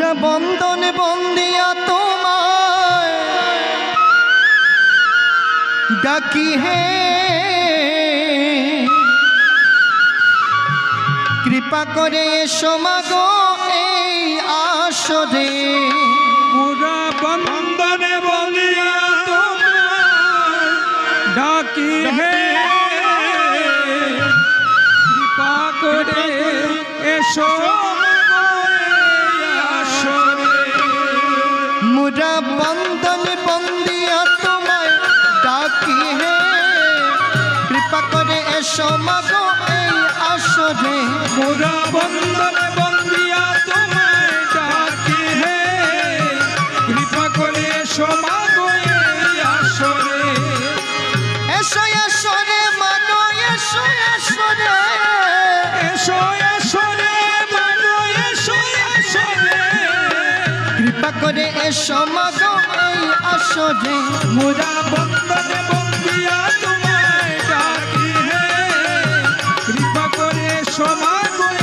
বন্ধন বন্দিয়া তোমায়। ডাকি হে। কৃপা করে সমাগো এই আসরে। পুরা বন্ধনে বলিয়া তোমার ডাকি হে। কৃপা করে এসো মুরা বন্ধন বন্দিয়া তোমায় ডাকি হে। কৃপা করে সমাগো এই আসরে। পুরা বন্ধনে বন্দিয়া তোমায় ডাকি হে। কৃপা করে সমাগো এই আসরে। এসো এসো রে মানো এসো এসো রে। এসো এসো কৃপা করে এসো মাগো এই আসরে। মুরা বন্ধনে বন্দিয়া, তোমায় ডাকি হে। কৃপা করে এসো